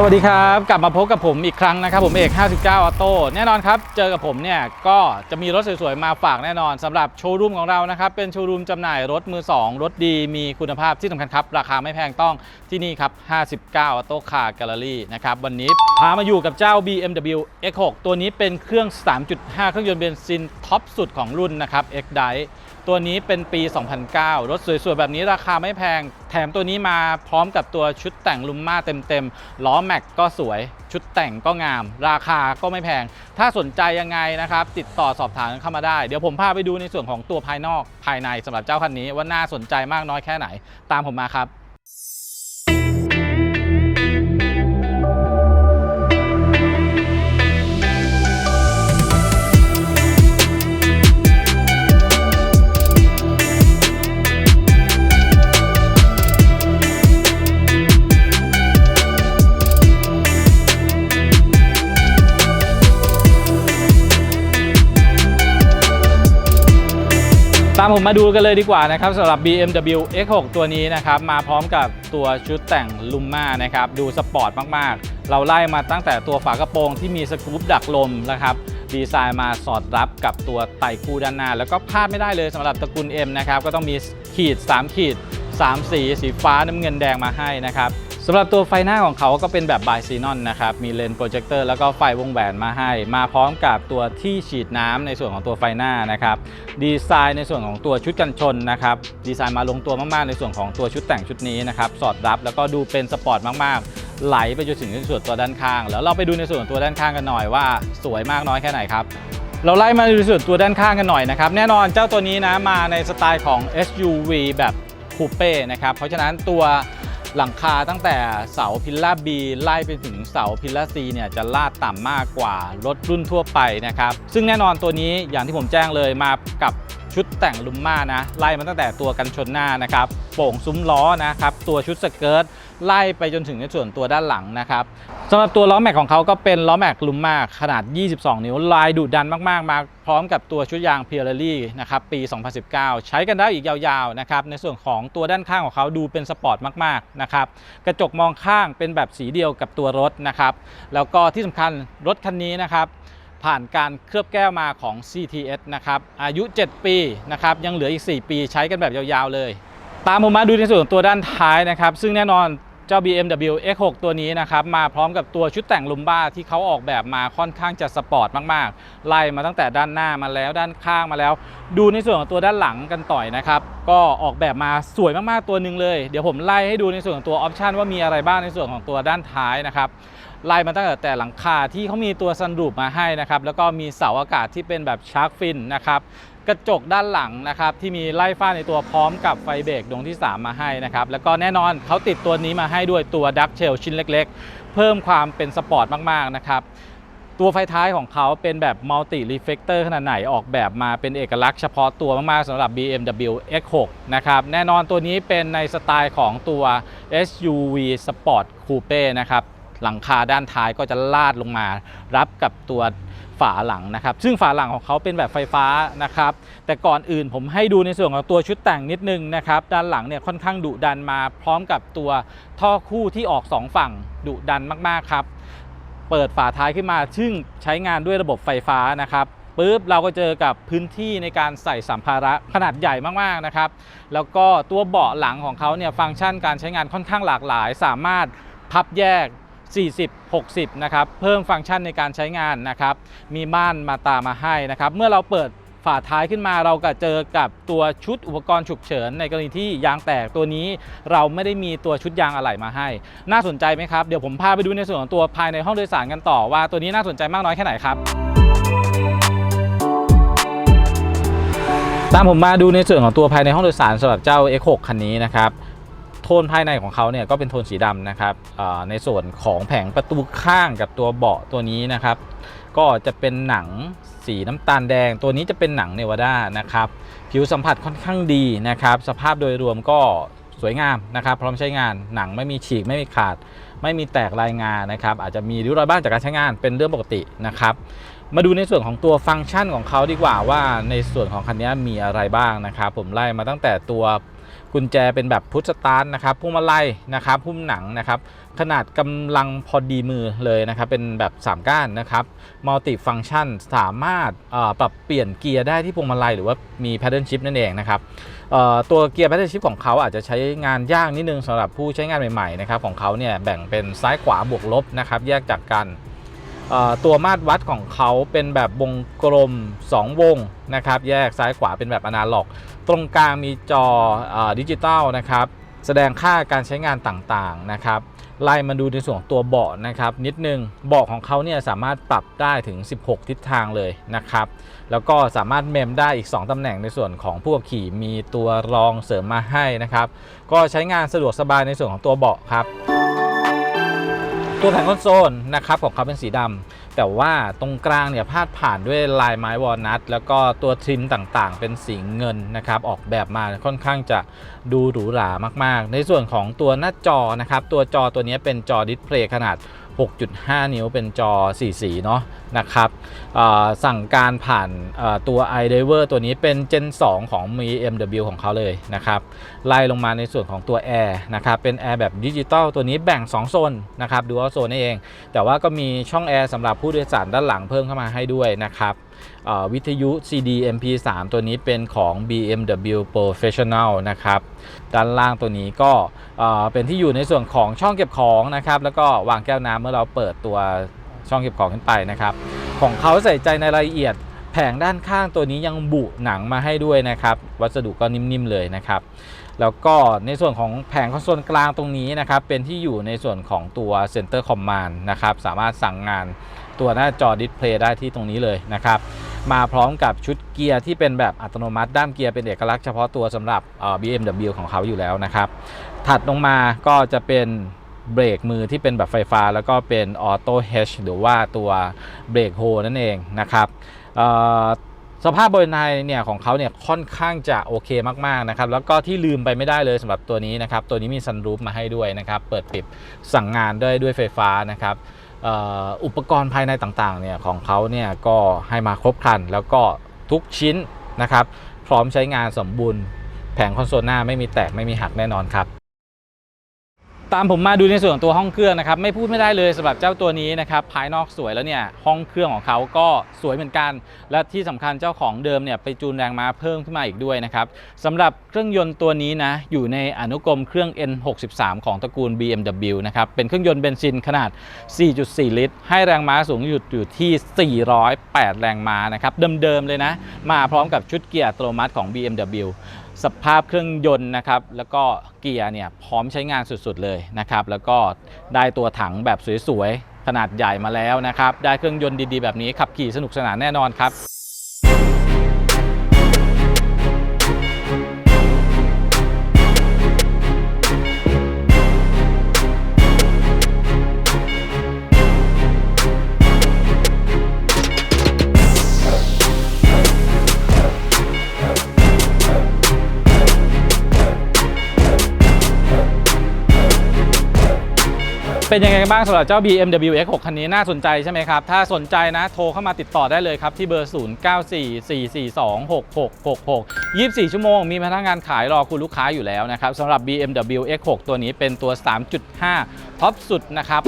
สวัสดีครับ กลับมาพบกับผมอีกครั้งนะครับ ผมเอก 59 ออโต้แน่นอนครับ เจอกับผมเนี่ย ก็จะมีรถสวยๆ มาฝากแน่นอนสำหรับโชว์รูมของเรานะครับ เป็นโชว์รูมจำหน่ายรถมือ 2 รถดีมีคุณภาพที่สำคัญครับ ราคาไม่แพงต้องที่นี่ครับ 59 ออโต้คาร์แกลเลอรี่นะครับ วันนี้พามาอยู่กับเจ้า BMW X6 ตัวนี้เป็นเครื่อง 3.5 เครื่องยนต์เบนซินท็อปสุดของรุ่นนะครับ X Drive ตัวนี้เป็นปี 2009 รถสวยๆ แบบนี้ราคาไม่แพง แถมตัวนี้มาพร้อมกับตัวชุดแต่งลุมม่าเต็มๆ ล้อแม็กก็สวย ชุดแต่งก็งาม ราคาก็ไม่แพง ถ้าสนใจยังไงนะครับ ติดต่อสอบถามเข้ามาได้ เดี๋ยวผมพาไปดูในส่วนของตัวภายนอกภายในสำหรับเจ้าคันนี้ว่าน่าสนใจมากน้อยแค่ไหน ตามผมมาครับามผมมาดูกันเลยดีกว่านะครับสำหรับ BMW X6 ตัวนี้นะครับมาพร้อมกับตัวชุดแต่งลุมม่านะครับดูสปอร์ตมากๆ เราไล่มาตั้งแต่ตัวฝากระโปรงที่มีสกรูปดักลมนะครับดีไซน์มาสอดรับกับตัวไตคู่ด้านหน้า แล้วก็พลาดไม่ได้เลยสำหรับตระกูล M นะครับก็ต้องมีขีด 3 ขีด 3 สี สีฟ้าน้ำเงินแดงมาให้นะครับ สำหรับตัวไฟหน้าของเขาก็เป็นแบบบายซีนอนนะครับ มีเลนส์โปรเจคเตอร์แล้วก็ไฟวงแหวนมาให้ มาพร้อมกับตัวที่ฉีดน้ำในส่วนของตัวไฟหน้านะครับ ดีไซน์ในส่วนของตัวชุดกันชนนะครับ ดีไซน์มาลงตัวมากๆ ในส่วนของตัวชุดแต่งชุดนี้นะครับ สอดรับแล้วก็ดูเป็นสปอร์ตมากๆ ไหลไปจนถึงในส่วนตัวด้านข้าง แล้วเราไปดูในส่วนตัวด้านข้างกันหน่อยว่าสวยมากน้อยแค่ไหนครับเราไล่มาดูส่วนตัวด้านข้างกันหน่อยนะครับ แน่นอนเจ้าตัวนี้นะมาในสไตล์ของ SUV แบบคูเป้นะครับ เพราะฉะนั้นตัว หลังคาตั้งแต่เสาพิลล่า B ไล่ไปถึงเสาพิลล่า C เนี่ยจะลาดต่ำมากกว่ารถรุ่นทั่วไปนะครับ ซึ่งแน่นอนตัวนี้อย่างที่ผมแจ้งเลยมากับ ชุดแต่งลุมม่านะไล่มาตั้งแต่ตัวกันชนหน้านะครับโป่งซุ้มล้อนะครับตัวชุดสเกิร์ตไล่ไปจนถึงในส่วนตัวด้านหลังนะครับสำหรับตัวล้อแม็กของเขาก็เป็นล้อแม็กลุมม่าขนาด 22 นิ้ว ลายดุดันมากๆ มาพร้อมกับตัวชุดยางเพียร์ลี่นะครับปี 2019 ใช้กันได้อีกยาวๆนะครับในส่วนของตัวด้านข้างของเขาดูเป็นสปอร์ตมากๆนะครับกระจกมองข้างเป็นแบบสีเดียวกับตัวรถนะครับแล้วก็ที่สำคัญรถคันนี้นะครับ ผ่านการเคลือบแก้วมาของ CTS นะครับอายุ 7 ปีนะครับยังเหลืออีก 4 ปีใช้กันแบบยาวๆเลย ตามผมมาดูในส่วนของตัวด้านท้ายนะครับ ซึ่งแน่นอนเจ้า BMW X6 ตัวนี้นะครับมาพร้อมกับตัวชุดแต่งลุมบ้าที่เขาออกแบบมาค่อนข้างจะสปอร์ตมากๆ ไล่มาตั้งแต่ด้านหน้ามาแล้วด้านข้างมาแล้ว ดูในส่วนของตัวด้านหลังกันต่อยนะครับก็ออกแบบมาสวยมากๆตัวหนึ่งเลย เดี๋ยวผมไล่ให้ดูในส่วนของตัวออปชันว่ามีอะไรบ้างในส่วนของตัวด้านท้ายนะครับ ไล่มาตั้งแต่แต่หลังคาที่เขามีตัวซันรูปมาให้นะครับแล้วก็มีเสาอากาศที่เป็นแบบชาร์กฟินนะครับกระจกด้านหลังนะครับที่มีไล่ฟ้าในตัวพร้อมกับไฟเบรกดวงที่ 3 มาให้นะครับแล้วก็แน่นอนเขาติดตัวนี้มาให้ด้วยตัวดักเชลชิ้นเล็ก ๆ เพิ่มความเป็นสปอร์ตมากๆนะครับตัวไฟท้ายของเขาเป็นแบบมัลติรีเฟกเตอร์ขนาดไหนออกแบบมาเป็นเอกลักษณ์เฉพาะตัวมาก ๆสำหรับ BMW X6 นะครับ แน่นอนตัวนี้เป็นในสไตล์ของตัว SUV Sport Coupe นะครับ หลังคาด้านท้ายก็จะลาดลงมา รับกับตัวฝาหลังนะครับ ซึ่งฝาหลังของเขาเป็นแบบไฟฟ้านะครับ แต่ก่อนอื่นผมให้ดูในส่วนของตัวชุดแต่งนิดนึงนะครับ ด้านหลังเนี่ยค่อนข้างดุดันมา พร้อมกับตัวท่อคู่ที่ออกสองฝั่งดุดันมากๆครับ เปิดฝาท้ายขึ้นมา ซึ่งใช้งานด้วยระบบไฟฟ้านะครับปุ๊บเราก็เจอกับพื้นที่ในการใส่สัมภาระขนาดใหญ่มากๆนะครับ แล้วก็ตัวเบาะหลังของเขาเนี่ยฟังก์ชันการใช้งานค่อนข้างหลากหลาย สามารถพับแยก 40 60 นะครับ เพิ่มฟังก์ชันในการใช้งานนะครับ มีม่านมาตามมาให้นะครับ เมื่อเราเปิดฝาท้ายขึ้นมาเราก็เจอกับตัวชุดอุปกรณ์ฉุกเฉิน ในกรณีที่ยางแตกตัวนี้ เราไม่ได้มีตัวชุดยางอะไหล่มาให้ น่าสนใจไหมครับ เดี๋ยวผมพาไปดูในส่วนของตัวภายในห้องโดยสารกันต่อว่าตัวนี้น่าสนใจมากน้อยแค่ไหนครับตามผมมาดูในส่วนของตัวภายในห้องโดยสารสำหรับเจ้า X6 คันนี้นะครับ ทนภายในของเขาเนี่ยก็เป็นโทนสีดำนะครับในส่วนของแผงประตูข้างกับตัวเบาะตัวนี้นะครับ ก็จะเป็นหนังสีน้ำตาลแดง ตัวนี้จะเป็นหนังเนวาด้านะครับผิวสัมผัสค่อนข้างดีนะครับ สภาพโดยรวมก็สวยงามนะครับ พร้อมใช้งานหนังไม่มีฉีกไม่มีขาด ไม่มีแตกลายงานนะครับ อาจจะมีริ้วรอยบ้างจากการใช้งานเป็นเรื่องปกตินะครับ มาดูในส่วนของตัวฟังก์ชันของเขาดีกว่าว่าในส่วนของคันนี้มีอะไรบ้างนะครับ ผมไล่มาตั้งแต่ตัว กุญแจเป็นแบบพุทสตาร์ทนะครับพุ่มมาลัยนะครับพุ่มหนังนะครับขนาดกำลังพอดีมือเลยนะครับ เป็นแบบ 3 ก้านนะครับมัลติฟังชันสามารถปรับเปลี่ยนเกียร์ได้ที่พวงมาลัยหรือว่ามีแพดเดิลชิพนั่นเองนะครับตัวเกียร์แพดเดิลชิพของเขาอาจจะใช้งานยากนิดนึงสำหรับผู้ใช้งานใหม่ๆนะครับของเขาเนี่ยแบ่งเป็นซ้ายขวาบวกลบนะครับแยกจากกัน ตัวมาตรวัดของเขาเป็นแบบวงกลม 2 วงนะครับ แยกซ้ายขวาเป็นแบบอนาล็อก ตรงกลางมีจออดิจิตอลนะครับ แสดงค่าการใช้งานต่างๆนะครับไล่มาดูในส่วนของตัวเบาะนะครับ นิดนึงเบาะของเขาเนี่ยสามารถปรับได้ถึง 16 ทิศทางเลยนะครับ แล้วก็สามารถเมมได้อีก 2ตำแหน่งในส่วนของผู้ขับขี่มีตัวรองเสริมมาให้นะครับ ก็ใช้งานสะดวกสบายในส่วนของตัวเบาะครับ ตัวแผงคอนโซลนะครับของเขาเป็นสีดำแต่ว่าตรงกลางเนี่ยพาดผ่านด้วยลายไม้วอลนัทแล้วก็ตัวทริมต่างๆ เป็นสีเงินนะครับออกแบบมาค่อนข้างจะดูหรูหรามากๆ ในส่วนของตัวหน้าจอนะครับตัวจอตัวนี้เป็นจอดิสเพลย์ขนาด 6.5 นิ้วเป็นจอ 4 สีเนาะนะครับสั่งการผ่านตัว iDriver ตัวนี้เป็น Gen 2 ของ BMW ของเขาเลยนะครับไล่ลงมาในส่วนของตัว Air นะครับเป็น Air แบบดิจิตอลตัวนี้แบ่ง 2 โซนนะครับดูว่าโซนนี่เอง แต่ว่าก็มีช่องแอร์สำหรับผู้โดยสารด้านหลังเพิ่มเข้ามาให้ด้วยนะครับ วิทยุ CD MP3 ตัวนี้เป็นของ BMW Professional นะครับ ด้านล่างตัวนี้ก็เป็นที่อยู่ในส่วนของช่องเก็บของนะครับ แล้วก็วางแก้วน้ำเมื่อเราเปิดตัวช่องเก็บของขึ้นไปนะครับ ของเขาใส่ใจในรายละเอียดแผงด้านข้างตัวนี้ยังบุหนังมาให้ด้วยนะครับ วัสดุก็นิ่มๆเลยนะครับ แล้วก็ในส่วนของแผงคอนโซลกลางตรงนี้นะครับ เป็นที่อยู่ในส่วนของตัว Center Command นะครับ สามารถสั่งงานตัวหน้าจอดิสเพลย์ได้ที่ตรงนี้เลยนะครับ มาพร้อมกับชุดเกียร์ที่เป็นแบบอัตโนมัติด้ามเกียร์เป็นเอกลักษณ์เฉพาะตัวสำหรับ BMW ของเขาอยู่แล้วนะครับ ถัดลงมาก็จะเป็นเบรกมือที่เป็นแบบไฟฟ้า แล้วก็เป็นออโต้เฮชหรือว่าตัวเบรกโฮนั่นเองนะครับสภาพบนในเนี่ยของเขาเนี่ยค่อนข้างจะโอเคมากๆนะครับแล้วก็ที่ลืมไปไม่ได้เลยสำหรับตัวนี้นะครับตัวนี้มีซันรูฟมาให้ด้วยนะครับเปิดปิดสั่งงานด้วยด้วยไฟฟ้านะครับ อุปกรณ์ภายในต่างๆเนี่ยของเขาเนี่ยก็ให้มาครบครัน แล้วก็ทุกชิ้นนะครับ พร้อมใช้งานสมบูรณ์ แผงคอนโซลหน้าไม่มีแตกไม่มีหักแน่นอนครับ ตามผมมาดูในส่วนของตัวห้องเครื่องนะครับไม่พูดไม่ได้เลยสำหรับเจ้าตัวนี้นะครับภายนอกสวยแล้วเนี่ยห้องเครื่องของเขาก็สวยเหมือนกัน และที่สำคัญเจ้าของเดิมเนี่ยไปจูนแรงม้าเพิ่มขึ้นมาอีกด้วยนะครับสำหรับเครื่องยนต์ตัวนี้นะอยู่ในอนุกรมเครื่อง N63 ของตระกูล BMW นะครับเป็นเครื่องยนต์เบนซินขนาด 4.4 ลิตร ให้แรงม้าสูงสุดอยู่ที่ 408 แรงม้านะครับเดิมๆเลยนะมาพร้อมกับชุดเกียร์อัตโนมัติของ BMW สภาพเครื่องยนต์นะครับ แล้วก็เกียร์เนี่ยพร้อมใช้งานสุดๆเลยนะครับ แล้วก็ได้ตัวถังแบบสวยๆ ขนาดใหญ่มาแล้วนะครับ ได้เครื่องยนต์ดีๆ แบบนี้ขับขี่สนุกสนานแน่นอนครับ เป็นยังไงกันบ้างสำหรับเจ้า BMW X6 คันนี้น่าสนใจใช่ไหมครับ ถ้าสนใจนะโทรเข้ามาติดต่อได้เลยครับ ที่เบอร์ 0944426666 24 ชั่วโมงมีพนักงานขายรอคุณลูกค้าอยู่แล้วนะครับสำหรับ BMW X6 ตัวนี้เป็นตัว 3.5 ท็อปสุดนะครับ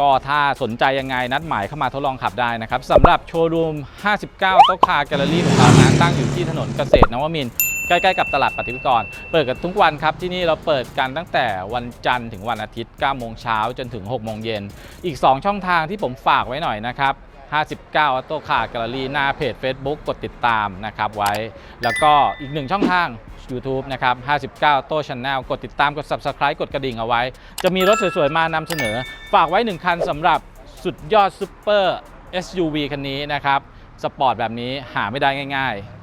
ก็ถ้าสนใจยังไงนัดหมายเข้ามาทดลองขับได้นะครับสำหรับโชว์รูม 59 โต๊ะคาแกลเลอรี่ของเรานะตั้งอยู่ที่ถนนเกษตรนวมินทร์ ใกล้ๆกับตลาดปฏิวิกร เปิดกันทุกวันครับที่นี่เราเปิดกันตั้งแต่วันจันทร์ถึงวันอาทิตย์9โมงเช้าจนถึง6โมงเย็น อีก 2 ช่องทางที่ผมฝากไว้หน่อยนะครับ59 Auto Car Gallery หน้าเพจ Facebook กดติดตามนะครับไว้ แล้วก็อีกหนึ่งช่องทาง YouTube นะครับ59โต้ Channel กดติดตามกด Subscribe กดกระดิ่งเอาไว้ จะมีรถสวยๆ มานำเสนอ ฝากไว้ 1 คันสำหรับสุดยอดซูเปอร์ SUV คันนี้นะครับ สปอร์ตแบบนี้หาไม่ได้ง่าย ๆ